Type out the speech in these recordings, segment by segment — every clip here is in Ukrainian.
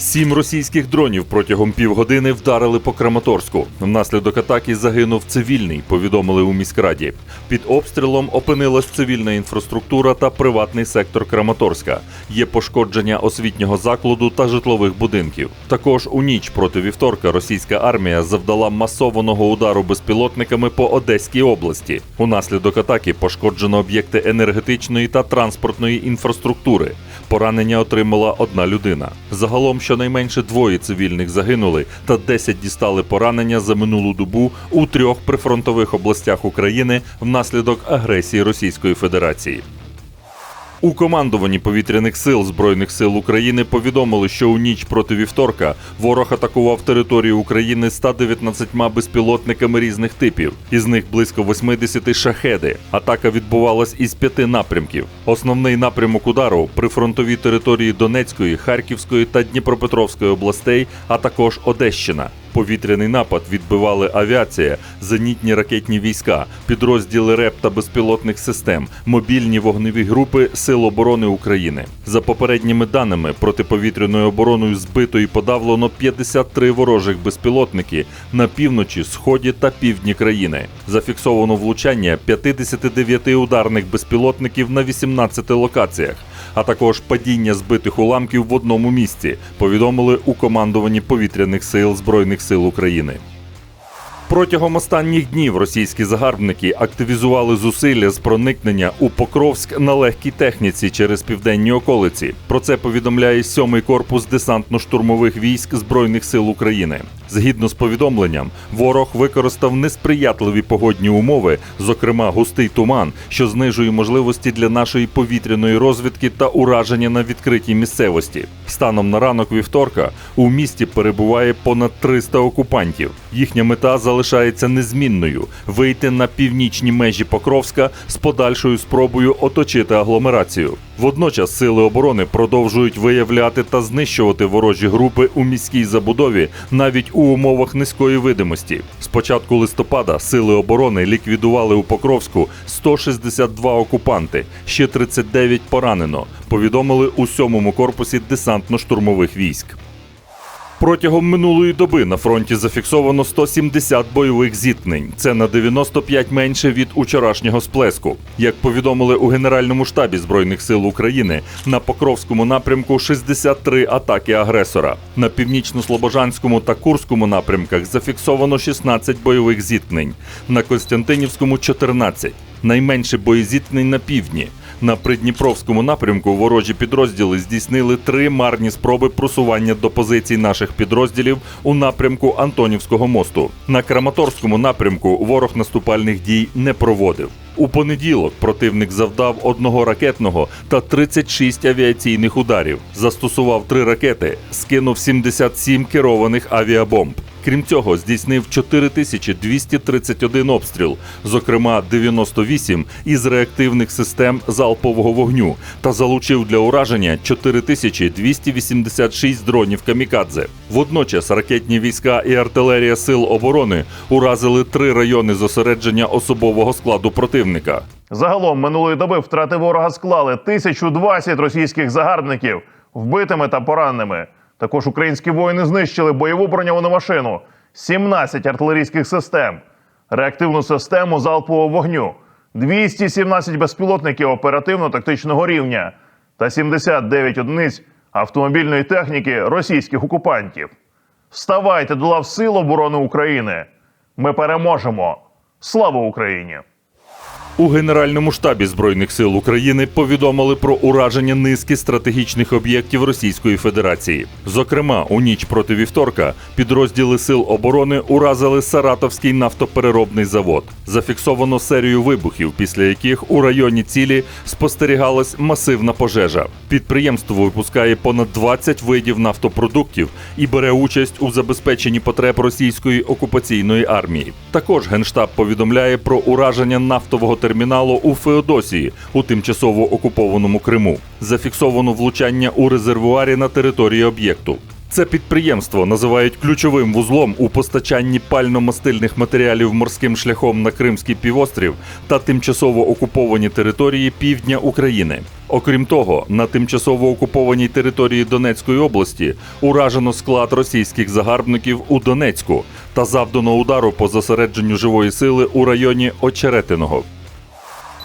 Сім російських дронів протягом півгодини вдарили по Краматорську. Внаслідок атаки загинув цивільний, повідомили у міськраді. Під обстрілом опинилась цивільна інфраструктура та приватний сектор Краматорська. Є пошкодження освітнього закладу та житлових будинків. Також у ніч проти вівторка російська армія завдала масованого удару безпілотниками по Одеській області. Унаслідок атаки пошкоджено об'єкти енергетичної та транспортної інфраструктури. Поранення отримала одна людина. Загалом щонайменше двоє цивільних загинули та 10 дістали поранення за минулу добу у трьох прифронтових областях України внаслідок агресії Російської Федерації. У командуванні повітряних сил Збройних сил України повідомили, що у ніч проти вівторка ворог атакував територію України 119 безпілотниками різних типів, із них близько 80 шахеди. Атака відбувалась із п'яти напрямків. Основний напрямок удару прифронтові території Донецької, Харківської та Дніпропетровської областей, а також Одещина. Повітряний напад відбивали авіація, зенітні ракетні війська, підрозділи РЕП та безпілотних систем, мобільні вогневі групи Сил оборони України. За попередніми даними, протиповітряною обороною збито і подавлено 53 ворожих безпілотники на півночі, сході та півдні країни. Зафіксовано влучання 59 ударних безпілотників на 18 локаціях а також падіння збитих уламків в одному місці, повідомили у командуванні повітряних сил Збройних сил України. Протягом останніх днів російські загарбники активізували зусилля з проникнення у Покровськ на легкій техніці через південні околиці. Про це повідомляє сьомий корпус десантно-штурмових військ Збройних сил України. Згідно з повідомленням, ворог використав несприятливі погодні умови, зокрема густий туман, що знижує можливості для нашої повітряної розвідки та ураження на відкритій місцевості. Станом на ранок вівторка у місті перебуває понад 300 окупантів. Їхня мета залишається незмінною вийти на північні межі Покровська з подальшою спробою оточити агломерацію. Водночас сили оборони продовжують виявляти та знищувати ворожі групи у міській забудові навіть у умовах низької видимості. З початку листопада сили оборони ліквідували у Покровську 162 окупанти, ще 39 поранено. Повідомили у сьомому корпусі десантно-штурмових військ. Протягом минулої доби на фронті зафіксовано 170 бойових зіткнень. Це на 95 менше від учорашнього сплеску. Як повідомили у Генеральному штабі Збройних сил України, на Покровському напрямку 63 атаки агресора. На північно-слобожанському та Курському напрямках зафіксовано 16 бойових зіткнень. На Костянтинівському 14. Найменше боєзіткнень на півдні. На придніпровському напрямку ворожі підрозділи здійснили три марні спроби просування до позицій наших підрозділів у напрямку Антонівського мосту. На Краматорському напрямку ворог наступальних дій не проводив. У понеділок противник завдав одного ракетного та 36 авіаційних ударів. Застосував три ракети, скинув 77 керованих авіабомб. Крім цього, здійснив 4231 обстріл, зокрема 98 із реактивних систем залпового вогню, та залучив для ураження 4286 дронів камікадзе. Водночас ракетні війська і артилерія сил оборони уразили три райони зосередження особового складу противника. Загалом минулої доби втрати ворога склали 1020 російських загарбників вбитими та пораненими. Також українські воїни знищили бойову броньовану машину, 17 артилерійських систем, реактивну систему залпового вогню, 217 безпілотників оперативно-тактичного рівня та 79 одиниць автомобільної техніки російських окупантів. Вставайте до лав Сил оборони України. Ми переможемо. Слава Україні! У Генеральному штабі Збройних сил України повідомили про ураження низки стратегічних об'єктів Російської Федерації. Зокрема, у ніч проти вівторка підрозділи сил оборони уразили Саратовський нафтопереробний завод. Зафіксовано серію вибухів, після яких у районі цілі спостерігалась масивна пожежа. Підприємство випускає понад 20 видів нафтопродуктів і бере участь у забезпеченні потреб російської окупаційної армії. Також генштаб повідомляє про ураження нафтового терміналу у Феодосії у тимчасово окупованому Криму. Зафіксовано влучання у резервуарі на території об'єкту. Це підприємство називають ключовим вузлом у постачанні пально-мастильних матеріалів морським шляхом на Кримський півострів та тимчасово окуповані території півдня України. Окрім того, на тимчасово окупованій території Донецької області уражено склад російських загарбників у Донецьку та завдано удару по зосередженню живої сили у районі Очеретиного.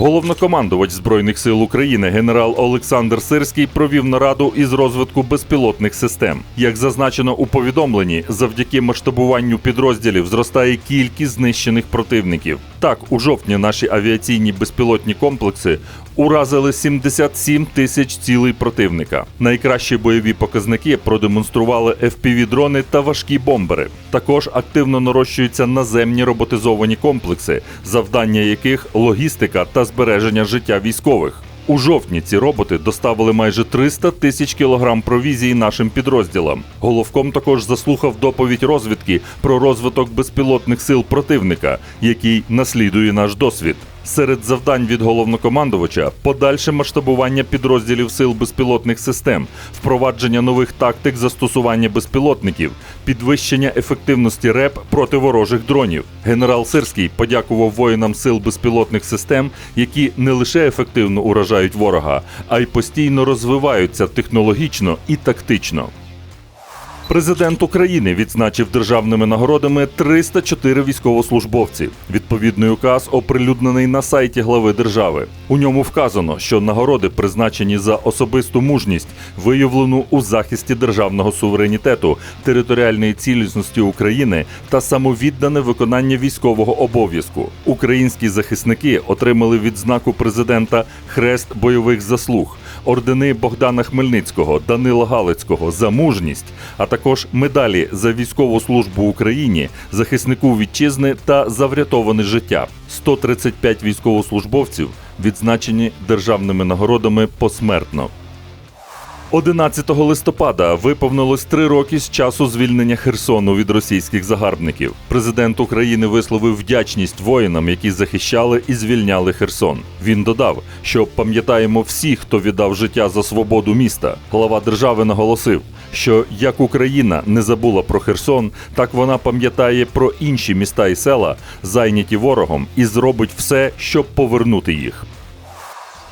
Головнокомандувач Збройних сил України генерал Олександр Сирський провів нараду із розвитку безпілотних систем. Як зазначено у повідомленні, завдяки масштабуванню підрозділів зростає кількість знищених противників. Так, у жовтні наші авіаційні безпілотні комплекси уразили 77 тисяч цілей противника. Найкращі бойові показники продемонстрували FPV-дрони та важкі бомбери. Також активно нарощуються наземні роботизовані комплекси, завдання яких логістика та збереження життя військових. У жовтні ці роботи доставили майже 300 тисяч кілограм провізії нашим підрозділам. Головком також заслухав доповідь розвідки про розвиток безпілотних сил противника, який наслідує наш досвід. Серед завдань від головнокомандувача подальше масштабування підрозділів сил безпілотних систем, впровадження нових тактик застосування безпілотників, підвищення ефективності РЕП проти ворожих дронів. Генерал Сирський подякував воїнам сил безпілотних систем, які не лише ефективно уражають ворога, а й постійно розвиваються технологічно і тактично. Президент України відзначив державними нагородами 304 військовослужбовці. Відповідний указ оприлюднений на сайті глави держави. У ньому вказано, що нагороди призначені за особисту мужність, виявлену у захисті державного суверенітету, територіальної цілісності України та самовіддане виконання військового обов'язку. Українські захисники отримали відзнаку президента Хрест бойових заслуг, ордени Богдана Хмельницького, Данила Галицького за мужність, а також медалі за військову службу Україні, захиснику вітчизни та за врятоване життя. 135 військовослужбовців відзначені державними нагородами посмертно. 11 листопада виповнилось три роки з часу звільнення Херсону від російських загарбників. Президент України висловив вдячність воїнам, які захищали і звільняли Херсон. Він додав, що пам'ятаємо всіх, хто віддав життя за свободу міста. Глава держави наголосив, що як Україна не забула про Херсон, так вона пам'ятає про інші міста і села, зайняті ворогом, і зробить все, щоб повернути їх.